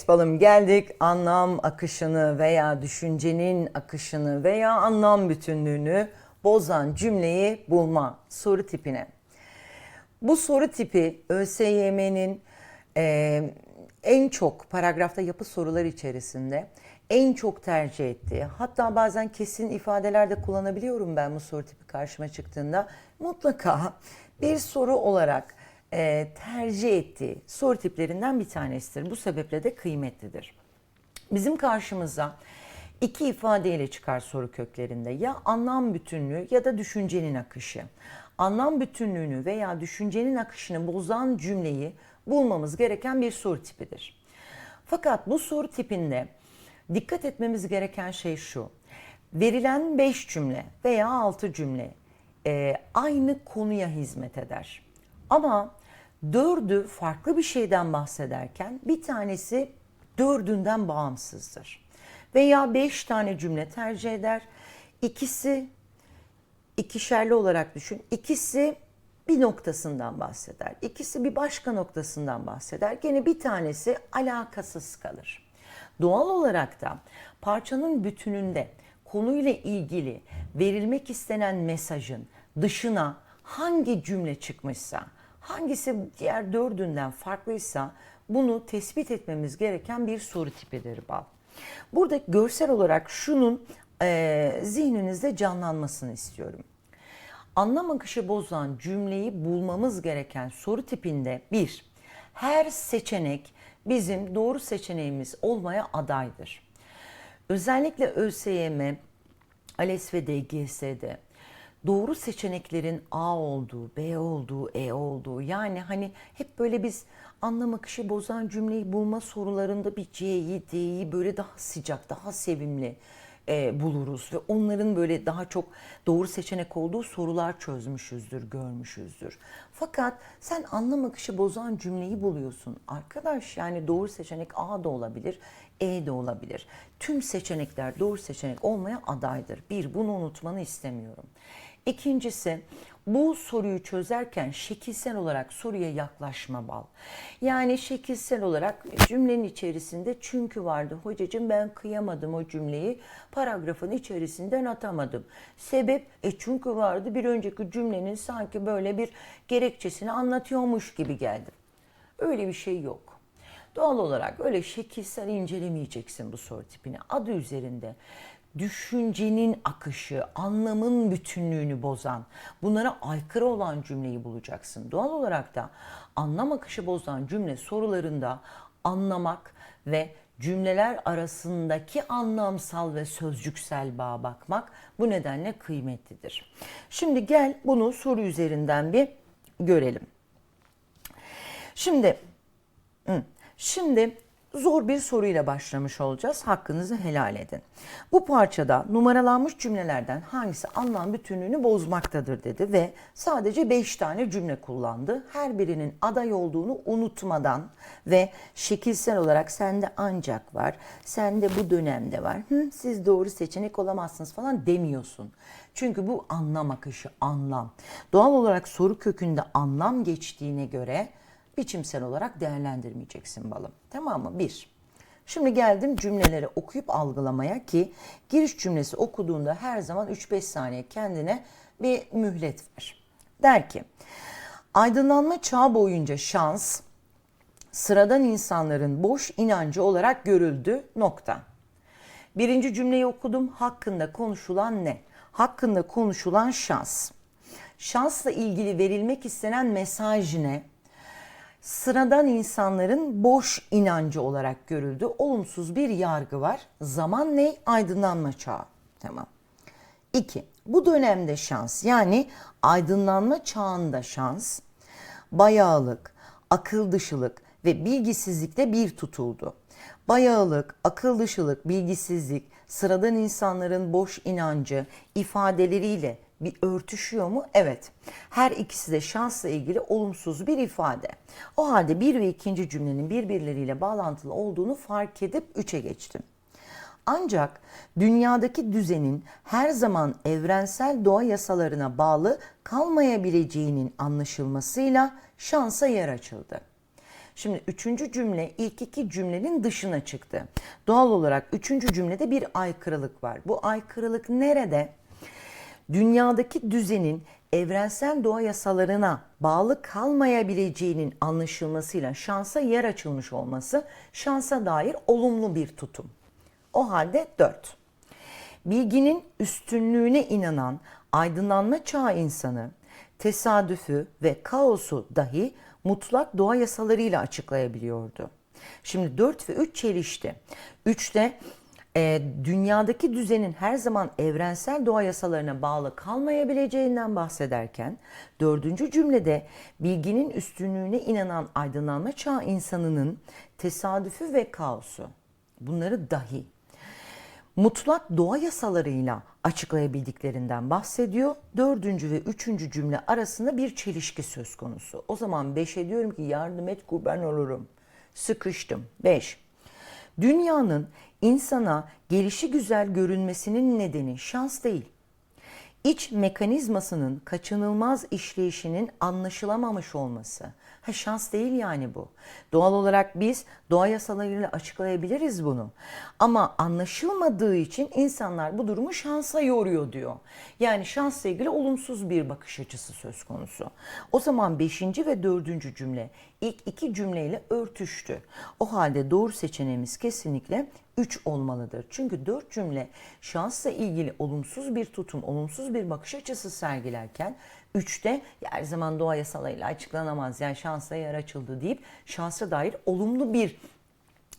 Evet balım geldik anlam akışını veya düşüncenin akışını veya anlam bütünlüğünü bozan cümleyi bulma soru tipine. Bu soru tipi ÖSYM'nin e, en çok paragrafta yapı sorular içerisinde en çok tercih ettiği hatta bazen kesin ifadeler de kullanabiliyorum ben bu soru tipi karşıma çıktığında mutlaka bir soru olarak e, tercih ettiği soru tiplerinden bir tanesidir. Bu sebeple de kıymetlidir. Bizim karşımıza iki ifadeyle çıkar soru köklerinde ya anlam bütünlüğü ya da düşüncenin akışı. Anlam bütünlüğünü veya düşüncenin akışını bozan cümleyi bulmamız gereken bir soru tipidir. Fakat bu soru tipinde dikkat etmemiz gereken şey şu. Verilen 5 cümle veya 6 cümle e, aynı konuya hizmet eder. Ama dördü farklı bir şeyden bahsederken bir tanesi dördünden bağımsızdır. Veya beş tane cümle tercih eder. İkisi ikişerli olarak düşün. İkisi bir noktasından bahseder. İkisi bir başka noktasından bahseder. Gene bir tanesi alakasız kalır. Doğal olarak da parçanın bütününde konuyla ilgili verilmek istenen mesajın dışına hangi cümle çıkmışsa, hangisi diğer dördünden farklıysa bunu tespit etmemiz gereken bir soru tipidir bal. Burada görsel olarak şunun e, zihninizde canlanmasını istiyorum. Anlam akışı bozan cümleyi bulmamız gereken soru tipinde bir, her seçenek bizim doğru seçeneğimiz olmaya adaydır. Özellikle ÖSYM, ALES ve DGS'de doğru seçeneklerin A olduğu, B olduğu, E olduğu yani hani hep böyle biz anlam akışı bozan cümleyi bulma sorularında bir C'yi, D'yi böyle daha sıcak, daha sevimli e, buluruz ve onların böyle daha çok doğru seçenek olduğu sorular çözmüşüzdür, görmüşüzdür. Fakat sen anlam akışı bozan cümleyi buluyorsun. Arkadaş yani doğru seçenek A da olabilir, E de olabilir. Tüm seçenekler doğru seçenek olmaya adaydır. Bir, bunu unutmanı istemiyorum. İkincisi bu soruyu çözerken şekilsel olarak soruya yaklaşma bal. Yani şekilsel olarak cümlenin içerisinde çünkü vardı. Hocacığım ben kıyamadım o cümleyi paragrafın içerisinden atamadım. Sebep e çünkü vardı bir önceki cümlenin sanki böyle bir gerekçesini anlatıyormuş gibi geldi. Öyle bir şey yok. Doğal olarak öyle şekilsel incelemeyeceksin bu soru tipini. Adı üzerinde düşüncenin akışı, anlamın bütünlüğünü bozan, bunlara aykırı olan cümleyi bulacaksın. Doğal olarak da anlam akışı bozan cümle sorularında anlamak ve cümleler arasındaki anlamsal ve sözcüksel bağa bakmak bu nedenle kıymetlidir. Şimdi gel bunu soru üzerinden bir görelim. Şimdi şimdi zor bir soruyla başlamış olacağız. Hakkınızı helal edin. Bu parçada numaralanmış cümlelerden hangisi anlam bütünlüğünü bozmaktadır dedi ve sadece 5 tane cümle kullandı. Her birinin aday olduğunu unutmadan ve şekilsel olarak sende ancak var, sende bu dönemde var. Hı, siz doğru seçenek olamazsınız falan demiyorsun. Çünkü bu anlam akışı, anlam. Doğal olarak soru kökünde anlam geçtiğine göre biçimsel olarak değerlendirmeyeceksin balım. Tamam mı? Bir. Şimdi geldim cümleleri okuyup algılamaya ki giriş cümlesi okuduğunda her zaman 3-5 saniye kendine bir mühlet ver. Der ki, aydınlanma çağı boyunca şans sıradan insanların boş inancı olarak görüldü nokta. Birinci cümleyi okudum. Hakkında konuşulan ne? Hakkında konuşulan şans. Şansla ilgili verilmek istenen mesaj ne? Sıradan insanların boş inancı olarak görüldü. Olumsuz bir yargı var. Zaman ne? Aydınlanma çağı. Tamam. İki, bu dönemde şans yani aydınlanma çağında şans, bayağılık, akıl dışılık ve bilgisizlikte bir tutuldu. Bayağılık, akıl dışılık, bilgisizlik, sıradan insanların boş inancı ifadeleriyle bir örtüşüyor mu? Evet. Her ikisi de şansla ilgili olumsuz bir ifade. O halde bir ve ikinci cümlenin birbirleriyle bağlantılı olduğunu fark edip üçe geçtim. Ancak dünyadaki düzenin her zaman evrensel doğa yasalarına bağlı kalmayabileceğinin anlaşılmasıyla şansa yer açıldı. Şimdi üçüncü cümle ilk iki cümlenin dışına çıktı. Doğal olarak üçüncü cümlede bir aykırılık var. Bu aykırılık nerede? Dünyadaki düzenin evrensel doğa yasalarına bağlı kalmayabileceğinin anlaşılmasıyla şansa yer açılmış olması şansa dair olumlu bir tutum. O halde 4. Bilginin üstünlüğüne inanan aydınlanma çağı insanı tesadüfü ve kaosu dahi mutlak doğa yasalarıyla açıklayabiliyordu. Şimdi 4 ve 3 çelişti. 3'te e, dünyadaki düzenin her zaman evrensel doğa yasalarına bağlı kalmayabileceğinden bahsederken dördüncü cümlede bilginin üstünlüğüne inanan aydınlanma çağı insanının tesadüfü ve kaosu bunları dahi mutlak doğa yasalarıyla açıklayabildiklerinden bahsediyor. Dördüncü ve üçüncü cümle arasında bir çelişki söz konusu. O zaman beşe diyorum ki yardım et kurban olurum. Sıkıştım. Beş. Dünyanın insana gelişi güzel görünmesinin nedeni şans değil. İç mekanizmasının kaçınılmaz işleyişinin anlaşılamamış olması. Ha şans değil yani bu. Doğal olarak biz doğa yasalarıyla açıklayabiliriz bunu. Ama anlaşılmadığı için insanlar bu durumu şansa yoruyor diyor. Yani şansla ilgili olumsuz bir bakış açısı söz konusu. O zaman beşinci ve dördüncü cümle ilk iki cümleyle örtüştü. O halde doğru seçeneğimiz kesinlikle 3 olmalıdır. Çünkü 4 cümle şansla ilgili olumsuz bir tutum, olumsuz bir bakış açısı sergilerken 3'te her zaman doğa yasalarıyla açıklanamaz yani şansla yer açıldı deyip şansa dair olumlu bir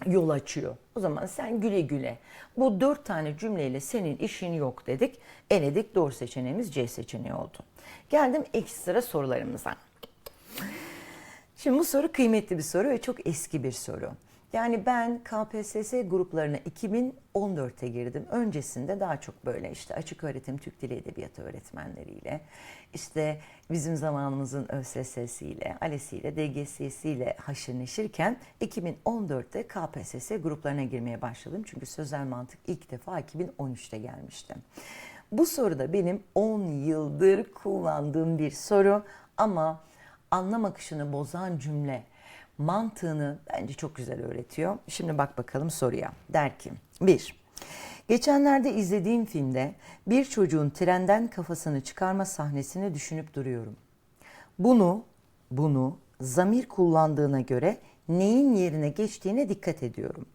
yol açıyor. O zaman sen güle güle bu dört tane cümleyle senin işin yok dedik. Eledik doğru seçeneğimiz C seçeneği oldu. Geldim ekstra sorularımıza. Şimdi bu soru kıymetli bir soru ve çok eski bir soru. Yani ben KPSS gruplarına 2014'te girdim. Öncesinde daha çok böyle işte açık öğretim Türk Dili Edebiyatı öğretmenleriyle, işte bizim zamanımızın ÖSS'siyle, ALES'iyle, DGS'siyle haşır neşirken 2014'te KPSS gruplarına girmeye başladım. Çünkü sözel mantık ilk defa 2013'te gelmişti. Bu soru da benim 10 yıldır kullandığım bir soru ama anlam akışını bozan cümle mantığını bence çok güzel öğretiyor. Şimdi bak bakalım soruya. Der ki 1. Geçenlerde izlediğim filmde bir çocuğun trenden kafasını çıkarma sahnesini düşünüp duruyorum. Bunu, bunu zamir kullandığına göre neyin yerine geçtiğine dikkat ediyorum.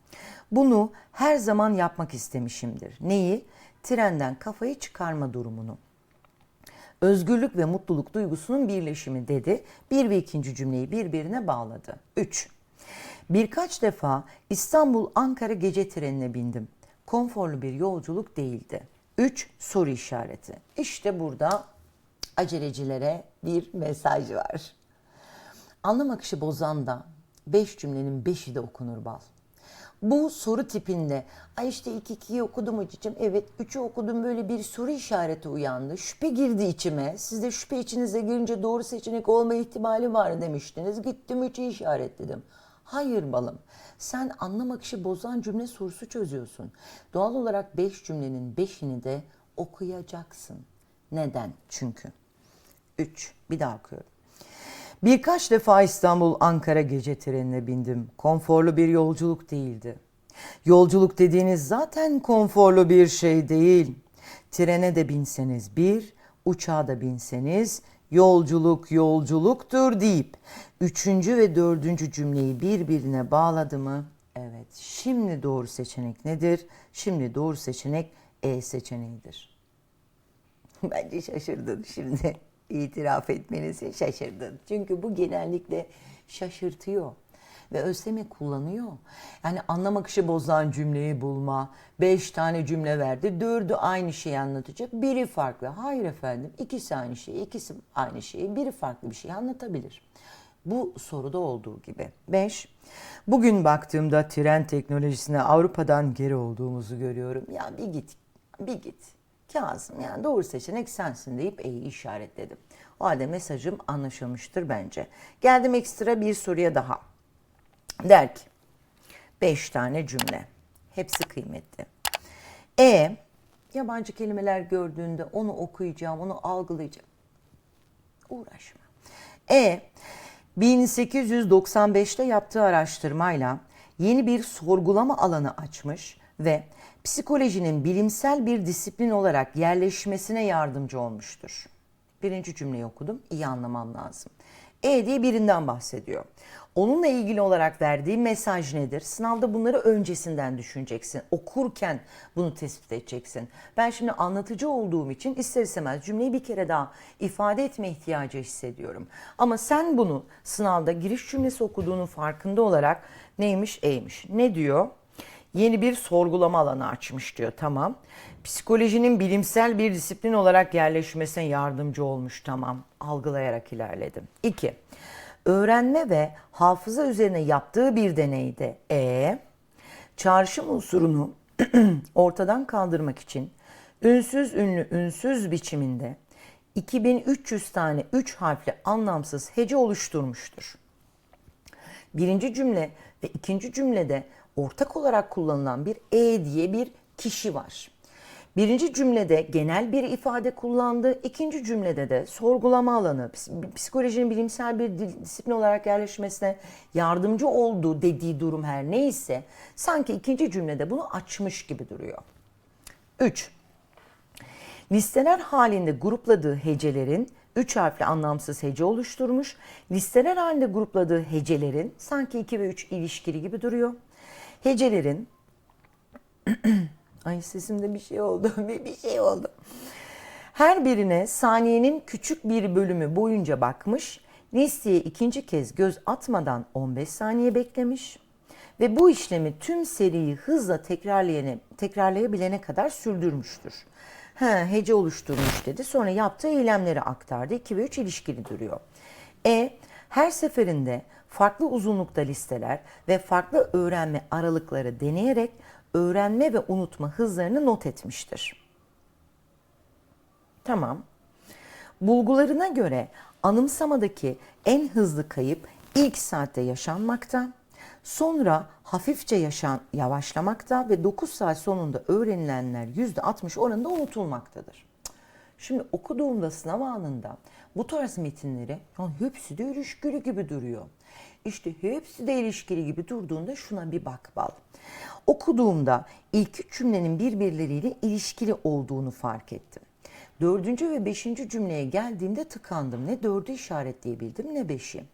Bunu her zaman yapmak istemişimdir. Neyi? Trenden kafayı çıkarma durumunu özgürlük ve mutluluk duygusunun birleşimi dedi. Bir ve ikinci cümleyi birbirine bağladı. 3. Birkaç defa İstanbul-Ankara gece trenine bindim. Konforlu bir yolculuk değildi. 3. Soru işareti. İşte burada acelecilere bir mesaj var. Anlam akışı bozan da 5 cümlenin 5'i de okunur bal. Bu soru tipinde ay işte ilk ikiyi okudum hocam evet üçü okudum böyle bir soru işareti uyandı. Şüphe girdi içime. Siz de şüphe içinize girince doğru seçenek olma ihtimali var demiştiniz. Gittim üçü işaretledim. Hayır balım. Sen anlam akışı bozan cümle sorusu çözüyorsun. Doğal olarak beş cümlenin beşini de okuyacaksın. Neden? Çünkü. Üç. Bir daha okuyorum. Birkaç defa İstanbul-Ankara gece trenine bindim. Konforlu bir yolculuk değildi. Yolculuk dediğiniz zaten konforlu bir şey değil. Trene de binseniz bir, uçağa da binseniz yolculuk yolculuktur deyip üçüncü ve dördüncü cümleyi birbirine bağladı mı? Evet. Şimdi doğru seçenek nedir? Şimdi doğru seçenek E seçeneğidir. Bence şaşırdın şimdi itiraf etmenizi şaşırdın. Çünkü bu genellikle şaşırtıyor ve Özlemi kullanıyor. Yani anlam akışı bozan cümleyi bulma. Beş tane cümle verdi. Dördü aynı şeyi anlatacak. Biri farklı. Hayır efendim. ikisi aynı şeyi, ikisi aynı şeyi. Biri farklı bir şey anlatabilir. Bu soruda olduğu gibi. 5. Bugün baktığımda tren teknolojisine Avrupa'dan geri olduğumuzu görüyorum. Ya bir git, bir git. Kazım yani doğru seçenek sensin deyip E'yi işaretledim. O halde mesajım anlaşılmıştır bence. Geldim ekstra bir soruya daha. Der ki 5 tane cümle. Hepsi kıymetli. E yabancı kelimeler gördüğünde onu okuyacağım, onu algılayacağım. Uğraşma. E 1895'te yaptığı araştırmayla yeni bir sorgulama alanı açmış ve psikolojinin bilimsel bir disiplin olarak yerleşmesine yardımcı olmuştur. Birinci cümleyi okudum, iyi anlamam lazım. E diye birinden bahsediyor. Onunla ilgili olarak verdiği mesaj nedir? Sınavda bunları öncesinden düşüneceksin. Okurken bunu tespit edeceksin. Ben şimdi anlatıcı olduğum için ister istemez cümleyi bir kere daha ifade etme ihtiyacı hissediyorum. Ama sen bunu sınavda giriş cümlesi okuduğunun farkında olarak neymiş E'ymiş. Ne diyor? Yeni bir sorgulama alanı açmış diyor. Tamam. Psikolojinin bilimsel bir disiplin olarak yerleşmesine yardımcı olmuş. Tamam. Algılayarak ilerledim. 2. Öğrenme ve hafıza üzerine yaptığı bir deneyde E, çağrışım unsurunu ortadan kaldırmak için ünsüz ünlü ünsüz biçiminde 2300 tane 3 harfli anlamsız hece oluşturmuştur. Birinci cümle ve ikinci cümlede ortak olarak kullanılan bir e diye bir kişi var. Birinci cümlede genel bir ifade kullandı. ikinci cümlede de sorgulama alanı, ps- psikolojinin bilimsel bir disiplin olarak yerleşmesine yardımcı olduğu dediği durum her neyse sanki ikinci cümlede bunu açmış gibi duruyor. 3. Listeler halinde grupladığı hecelerin üç harfli anlamsız hece oluşturmuş. Listeler halinde grupladığı hecelerin sanki 2 ve 3 ilişkili gibi duruyor. Hecelerin Ay sesimde bir şey oldu. Bir, şey oldu. Her birine saniyenin küçük bir bölümü boyunca bakmış. Listeye ikinci kez göz atmadan 15 saniye beklemiş. Ve bu işlemi tüm seriyi hızla tekrarlayane, tekrarlayabilene kadar sürdürmüştür. He, hece oluşturmuş dedi. Sonra yaptığı eylemleri aktardı. 2 ve 3 ilişkili duruyor. E, her seferinde farklı uzunlukta listeler ve farklı öğrenme aralıkları deneyerek öğrenme ve unutma hızlarını not etmiştir. Tamam. Bulgularına göre anımsamadaki en hızlı kayıp ilk saatte yaşanmakta, sonra hafifçe yaşan, yavaşlamakta ve 9 saat sonunda öğrenilenler %60 oranında unutulmaktadır. Şimdi okuduğumda sınav anında bu tarz metinleri ya hepsi de ilişkili gibi duruyor. İşte hepsi de ilişkili gibi durduğunda şuna bir bak bal. Okuduğumda ilk üç cümlenin birbirleriyle ilişkili olduğunu fark ettim. Dördüncü ve beşinci cümleye geldiğimde tıkandım. Ne dördü işaretleyebildim ne beşi.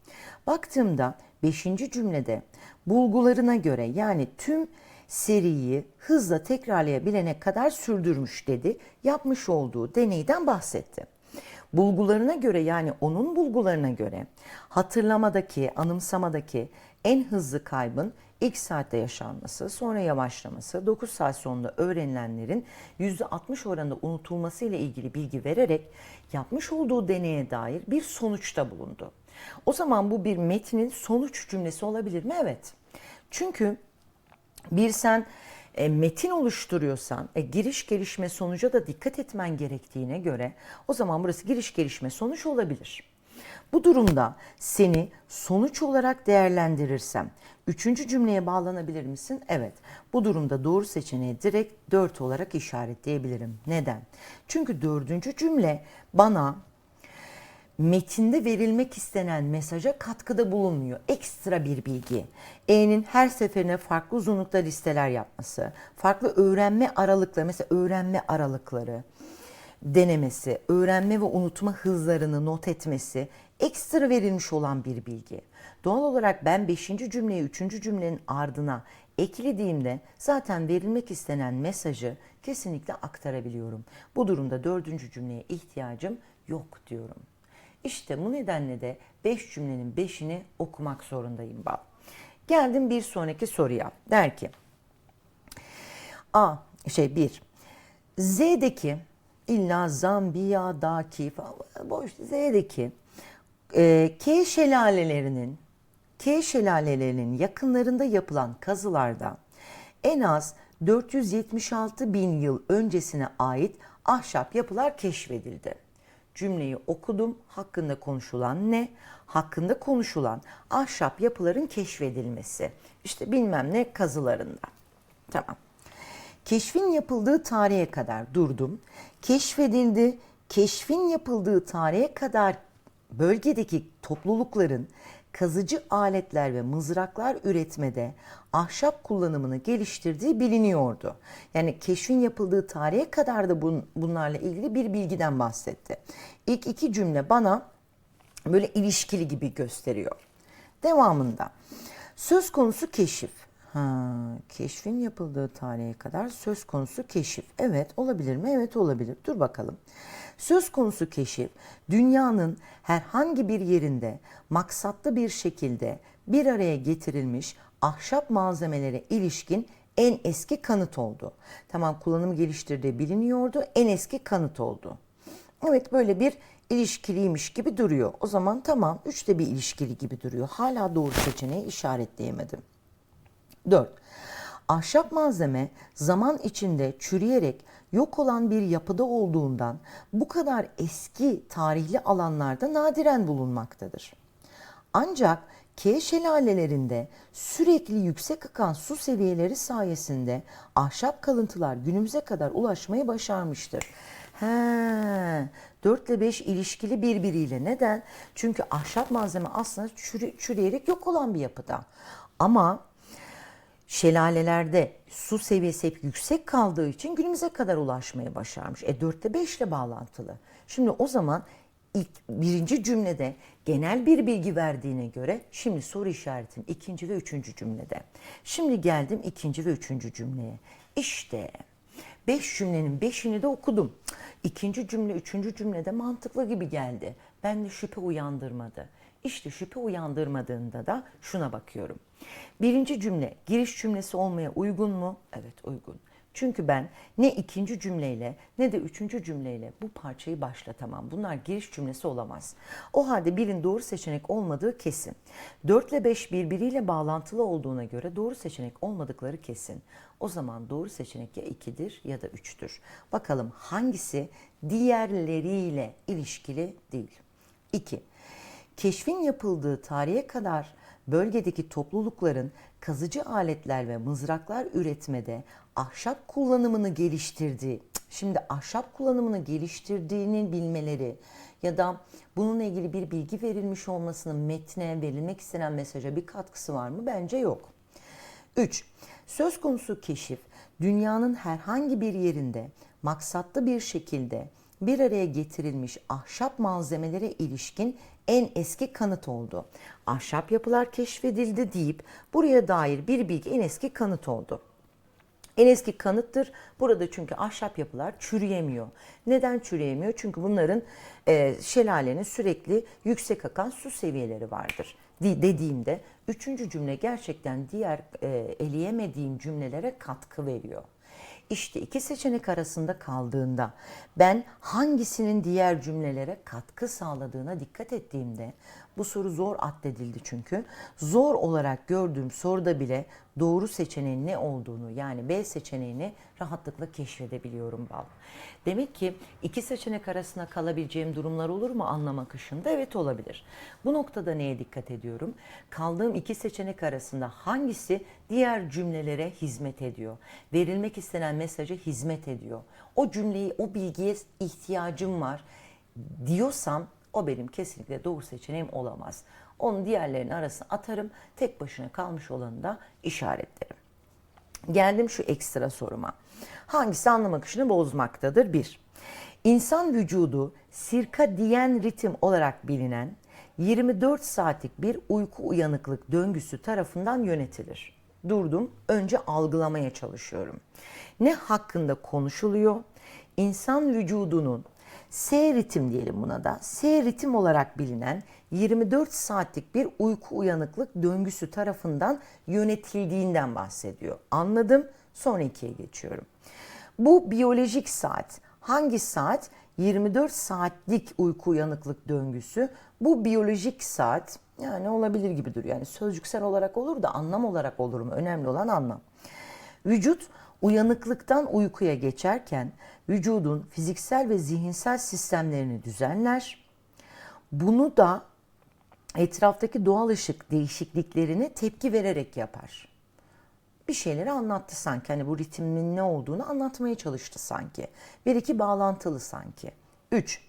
Baktığımda beşinci cümlede bulgularına göre yani tüm seriyi hızla tekrarlayabilene kadar sürdürmüş dedi. Yapmış olduğu deneyden bahsetti. Bulgularına göre yani onun bulgularına göre hatırlamadaki, anımsamadaki en hızlı kaybın ilk saatte yaşanması, sonra yavaşlaması, 9 saat sonunda öğrenilenlerin %60 oranında unutulması ile ilgili bilgi vererek yapmış olduğu deneye dair bir sonuçta bulundu. O zaman bu bir metnin sonuç cümlesi olabilir mi? Evet. Çünkü bir sen e, metin oluşturuyorsan e, giriş gelişme sonuca da dikkat etmen gerektiğine göre o zaman burası giriş gelişme sonuç olabilir. Bu durumda seni sonuç olarak değerlendirirsem üçüncü cümleye bağlanabilir misin? Evet. Bu durumda doğru seçeneği direkt 4 olarak işaretleyebilirim. Neden? Çünkü dördüncü cümle bana metinde verilmek istenen mesaja katkıda bulunmuyor. Ekstra bir bilgi. E'nin her seferine farklı uzunlukta listeler yapması, farklı öğrenme aralıkları, mesela öğrenme aralıkları denemesi, öğrenme ve unutma hızlarını not etmesi ekstra verilmiş olan bir bilgi. Doğal olarak ben 5. cümleyi 3. cümlenin ardına eklediğimde zaten verilmek istenen mesajı kesinlikle aktarabiliyorum. Bu durumda 4. cümleye ihtiyacım yok diyorum. İşte bu nedenle de 5 cümlenin 5'ini okumak zorundayım bal. Geldim bir sonraki soruya. Der ki A şey 1. Z'deki illa Zambiya'daki falan boş Z'deki e, K şelalelerinin K şelalelerinin yakınlarında yapılan kazılarda en az 476 bin yıl öncesine ait ahşap yapılar keşfedildi. Cümleyi okudum. Hakkında konuşulan ne? Hakkında konuşulan ahşap yapıların keşfedilmesi. İşte bilmem ne kazılarında. Tamam. Keşfin yapıldığı tarihe kadar durdum. Keşfedildi. Keşfin yapıldığı tarihe kadar bölgedeki toplulukların kazıcı aletler ve mızraklar üretmede ahşap kullanımını geliştirdiği biliniyordu. Yani keşfin yapıldığı tarihe kadar da bun, bunlarla ilgili bir bilgiden bahsetti. İlk iki cümle bana böyle ilişkili gibi gösteriyor. Devamında söz konusu keşif. Ha, keşfin yapıldığı tarihe kadar söz konusu keşif. Evet olabilir mi? Evet olabilir. Dur bakalım. Söz konusu keşif dünyanın herhangi bir yerinde maksatlı bir şekilde bir araya getirilmiş ahşap malzemelere ilişkin en eski kanıt oldu. Tamam kullanım geliştirdiği biliniyordu. En eski kanıt oldu. Evet böyle bir ilişkiliymiş gibi duruyor. O zaman tamam üçte bir ilişkili gibi duruyor. Hala doğru seçeneği işaretleyemedim. 4. Ahşap malzeme zaman içinde çürüyerek yok olan bir yapıda olduğundan bu kadar eski tarihli alanlarda nadiren bulunmaktadır. Ancak K şelalelerinde sürekli yüksek akan su seviyeleri sayesinde ahşap kalıntılar günümüze kadar ulaşmayı başarmıştır. He, 4 ile 5 ilişkili birbiriyle. Neden? Çünkü ahşap malzeme aslında çürü, çürüyerek yok olan bir yapıda. Ama şelalelerde su seviyesi hep yüksek kaldığı için günümüze kadar ulaşmaya başarmış. E 4'te 5 ile bağlantılı. Şimdi o zaman ilk birinci cümlede genel bir bilgi verdiğine göre şimdi soru işaretim ikinci ve üçüncü cümlede. Şimdi geldim ikinci ve üçüncü cümleye. İşte beş cümlenin beşini de okudum. İkinci cümle, üçüncü cümlede mantıklı gibi geldi. Ben de şüphe uyandırmadı. İşte şüphe uyandırmadığında da şuna bakıyorum. Birinci cümle giriş cümlesi olmaya uygun mu? Evet uygun. Çünkü ben ne ikinci cümleyle ne de üçüncü cümleyle bu parçayı başlatamam. Bunlar giriş cümlesi olamaz. O halde birin doğru seçenek olmadığı kesin. 4 ile 5 birbiriyle bağlantılı olduğuna göre doğru seçenek olmadıkları kesin. O zaman doğru seçenek ya 2'dir ya da 3'tür. Bakalım hangisi diğerleriyle ilişkili değil. 2. Keşfin yapıldığı tarihe kadar bölgedeki toplulukların kazıcı aletler ve mızraklar üretmede ahşap kullanımını geliştirdiği, şimdi ahşap kullanımını geliştirdiğini bilmeleri ya da bununla ilgili bir bilgi verilmiş olmasının metne verilmek istenen mesaja bir katkısı var mı? Bence yok. 3. Söz konusu keşif dünyanın herhangi bir yerinde maksatlı bir şekilde bir araya getirilmiş ahşap malzemelere ilişkin en eski kanıt oldu. Ahşap yapılar keşfedildi deyip buraya dair bir bilgi en eski kanıt oldu. En eski kanıttır. Burada çünkü ahşap yapılar çürüyemiyor. Neden çürüyemiyor? Çünkü bunların e, şelalenin sürekli yüksek akan su seviyeleri vardır. De, dediğimde üçüncü cümle gerçekten diğer e, eleyemediğim cümlelere katkı veriyor. İşte iki seçenek arasında kaldığında ben hangisinin diğer cümlelere katkı sağladığına dikkat ettiğimde bu soru zor addedildi çünkü. Zor olarak gördüğüm soruda bile doğru seçeneğin ne olduğunu yani B seçeneğini rahatlıkla keşfedebiliyorum bal. Demek ki iki seçenek arasında kalabileceğim durumlar olur mu anlam akışında? Evet olabilir. Bu noktada neye dikkat ediyorum? Kaldığım iki seçenek arasında hangisi diğer cümlelere hizmet ediyor? Verilmek istenen mesaja hizmet ediyor. O cümleyi, o bilgiye ihtiyacım var diyorsam o benim kesinlikle doğru seçeneğim olamaz. Onu diğerlerinin arasına atarım. Tek başına kalmış olanı da işaretlerim. Geldim şu ekstra soruma. Hangisi anlam akışını bozmaktadır? Bir, İnsan vücudu sirkadiyen ritim olarak bilinen 24 saatlik bir uyku uyanıklık döngüsü tarafından yönetilir. Durdum, önce algılamaya çalışıyorum. Ne hakkında konuşuluyor? İnsan vücudunun S ritim diyelim buna da. S ritim olarak bilinen 24 saatlik bir uyku uyanıklık döngüsü tarafından yönetildiğinden bahsediyor. Anladım. Sonra ikiye geçiyorum. Bu biyolojik saat. Hangi saat? 24 saatlik uyku uyanıklık döngüsü. Bu biyolojik saat yani olabilir gibi duruyor. Yani sözcüksel olarak olur da anlam olarak olur mu? Önemli olan anlam. Vücut uyanıklıktan uykuya geçerken vücudun fiziksel ve zihinsel sistemlerini düzenler. Bunu da etraftaki doğal ışık değişikliklerine tepki vererek yapar. Bir şeyleri anlattı sanki. Hani bu ritmin ne olduğunu anlatmaya çalıştı sanki. Bir iki bağlantılı sanki. 3.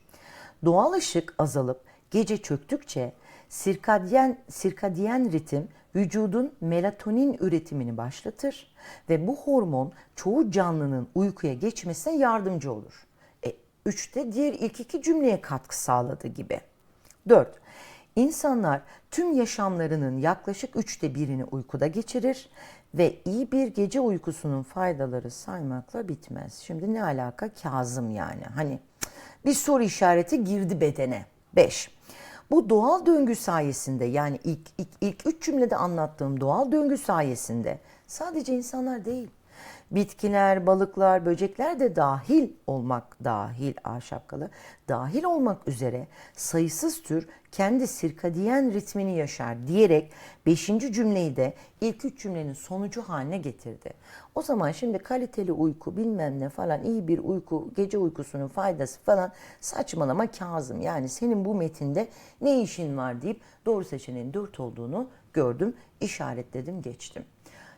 Doğal ışık azalıp gece çöktükçe Sirkadyen, sirkadiyen ritim vücudun melatonin üretimini başlatır ve bu hormon çoğu canlının uykuya geçmesine yardımcı olur. E, üçte diğer ilk iki cümleye katkı sağladı gibi. 4. İnsanlar tüm yaşamlarının yaklaşık üçte birini uykuda geçirir ve iyi bir gece uykusunun faydaları saymakla bitmez. Şimdi ne alaka? Kazım yani. Hani bir soru işareti girdi bedene. 5. Bu doğal döngü sayesinde yani ilk, ilk, ilk üç cümlede anlattığım doğal döngü sayesinde sadece insanlar değil bitkiler, balıklar, böcekler de dahil olmak dahil A dahil olmak üzere sayısız tür kendi sirkadiyen ritmini yaşar diyerek 5. cümleyi de ilk üç cümlenin sonucu haline getirdi. O zaman şimdi kaliteli uyku bilmem ne falan iyi bir uyku gece uykusunun faydası falan saçmalama Kazım. Yani senin bu metinde ne işin var deyip doğru seçeneğin 4 olduğunu gördüm işaretledim geçtim.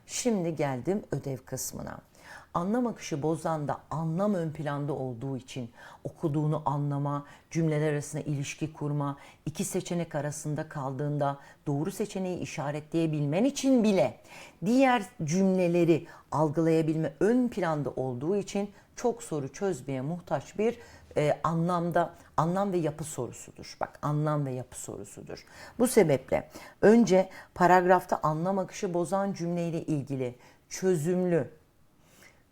Şimdi geldim ödev kısmına. Anlam akışı bozan da anlam ön planda olduğu için okuduğunu anlama, cümleler arasında ilişki kurma, iki seçenek arasında kaldığında doğru seçeneği işaretleyebilmen için bile diğer cümleleri algılayabilme ön planda olduğu için çok soru çözmeye muhtaç bir e, anlamda anlam ve yapı sorusudur. Bak anlam ve yapı sorusudur. Bu sebeple önce paragrafta anlam akışı bozan cümleyle ilgili çözümlü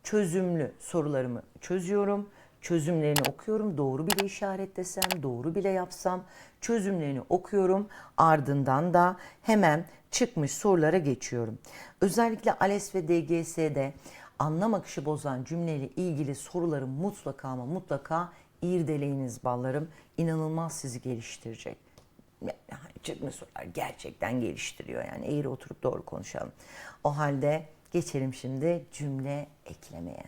çözümlü sorularımı çözüyorum. Çözümlerini okuyorum. Doğru bile işaretlesem, doğru bile yapsam çözümlerini okuyorum. Ardından da hemen çıkmış sorulara geçiyorum. Özellikle ALES ve DGS'de anlam akışı bozan cümleyle ilgili soruları mutlaka ama mutlaka irdeleyiniz ballarım. İnanılmaz sizi geliştirecek. Yani çıkmış sorular gerçekten geliştiriyor yani eğri oturup doğru konuşalım. O halde geçelim şimdi cümle eklemeye.